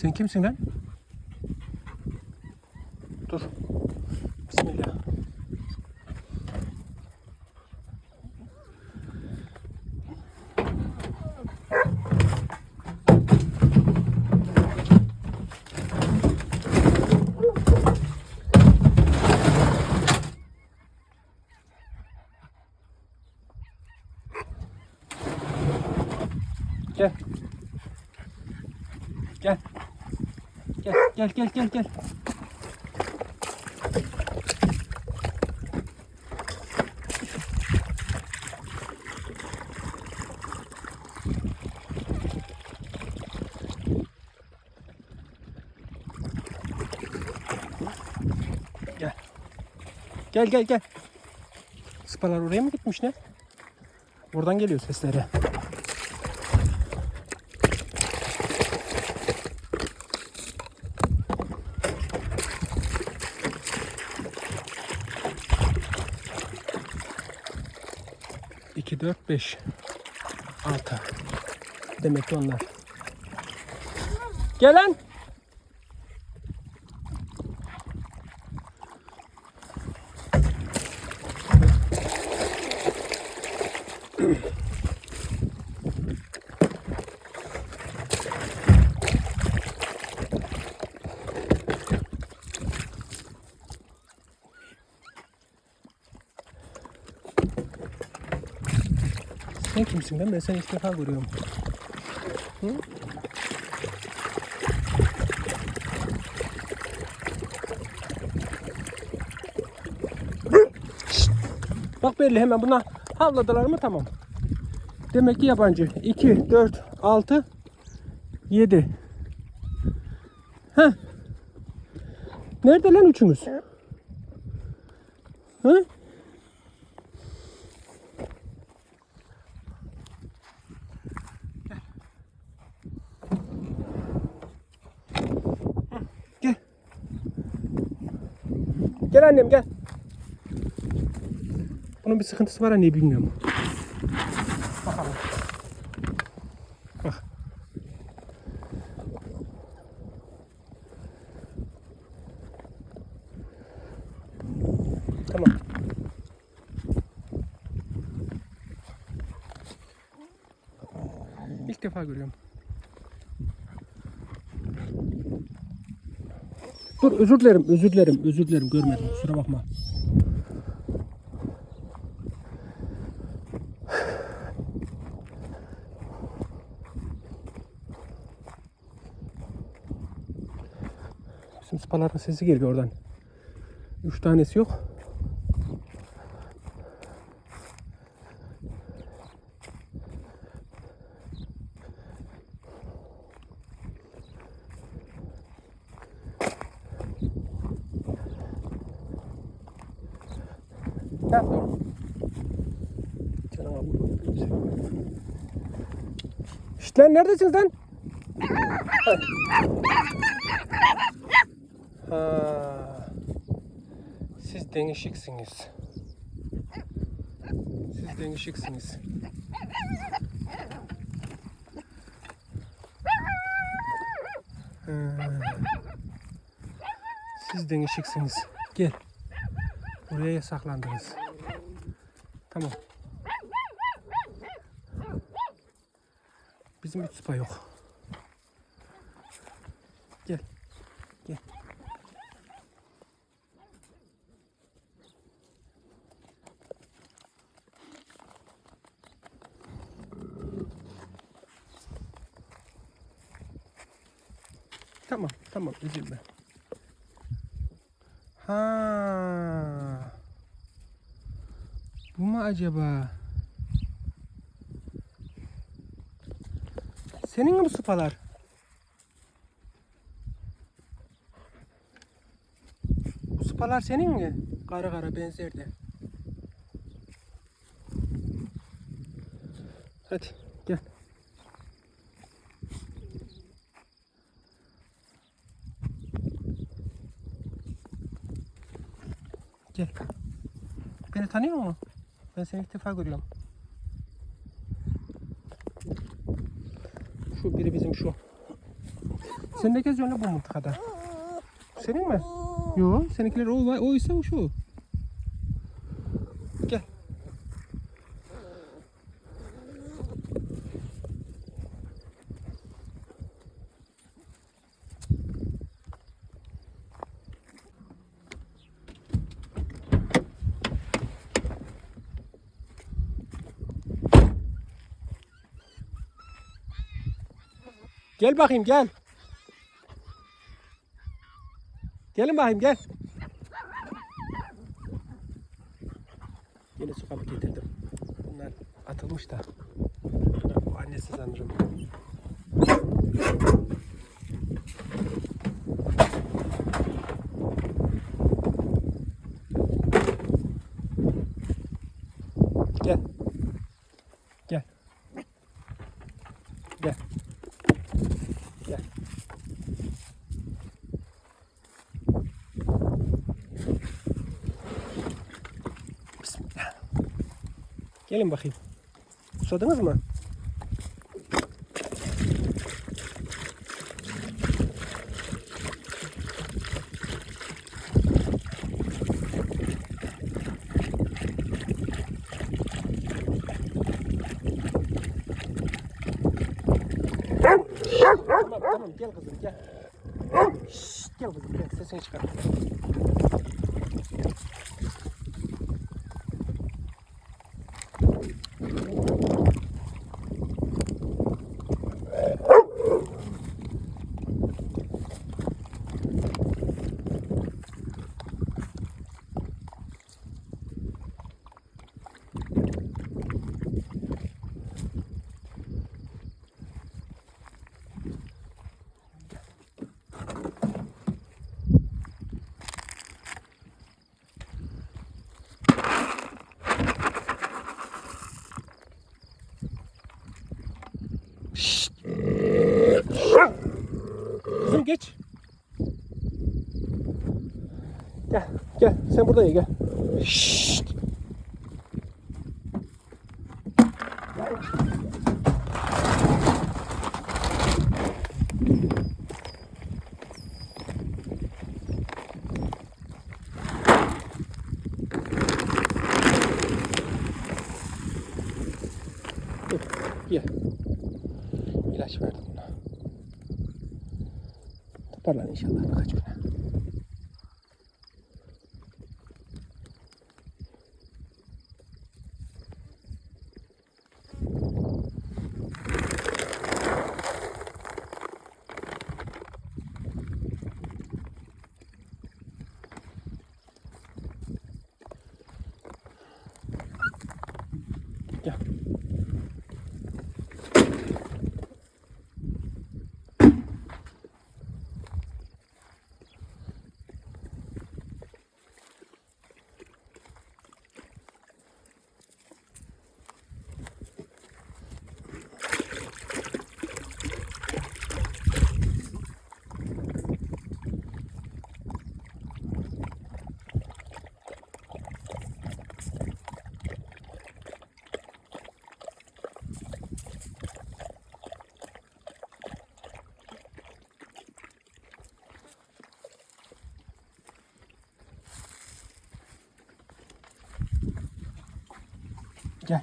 Sen kimsin lan? Dur. Bismillah. Gel. Gel. Gel gel gel gel gel. Gel. Gel gel. Spalar oraya mı gitmiş ne? Oradan geliyor sesleri. İki, dört, beş, altı. Demek ki onlar. Gelen. Kimsin ben? Seni ilk defa görüyorum. Hı? Bak belli hemen buna havladılar mı tamam. Demek ki yabancı. 2, 4, 6, 7. Heh. Nerede lan üçünüz? Hı? Gel annem gel. Bunun bir sıkıntısı var anne bilmiyorum. Bakalım. Bak. Tamam. İlk defa görüyorum. Dur özür dilerim, özür dilerim, özür dilerim görmedim. Kusura bakma. Bizim spaların sesi geliyor oradan. Üç tanesi yok. Canım abi. Şşt lan neredesiniz lan? Ha. Siz değişiksiniz. Siz değişiksiniz. Siz değişiksiniz. Gel. Buraya saklandınız. Tamam. Bizim üç sıpa yok. Gel. Gel. Tamam, tamam üzülme. Ha. Bu mu acaba? Senin mi bu sıpalar? Bu sıpalar senin mi? Kara kara benzerdi. Hadi gel. Gel. Beni tanıyor musun? Ben seni ilk defa görüyorum. Şu biri bizim şu. Sen ne geziyorsun bu mıntıkada? Senin mi? Yo, seninkiler o, o ise o şu. Gel bakayım gel. Gelin bakayım gel. Yine su kabı getirdim. Bunlar atılmış da. Bu annesi sanırım. Gel. Gelin bakayım. Susadınız mı? Tamam tamam gel kızım gel. Şşt, gel kızım gel sesini çıkar. Geç. Gel, gel. Sen burada ye gel. Şşt. Toparlar inşallah birkaç gün. Gel.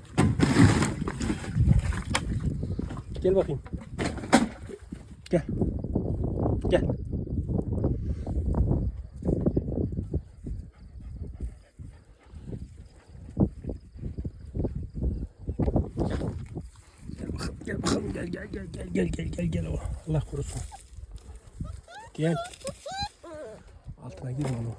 Gel bakayım. Gel. Gel. Gel bakalım, gel gel gel gel gel gel gel gel. Allah korusun. Gel. Altına girme onu.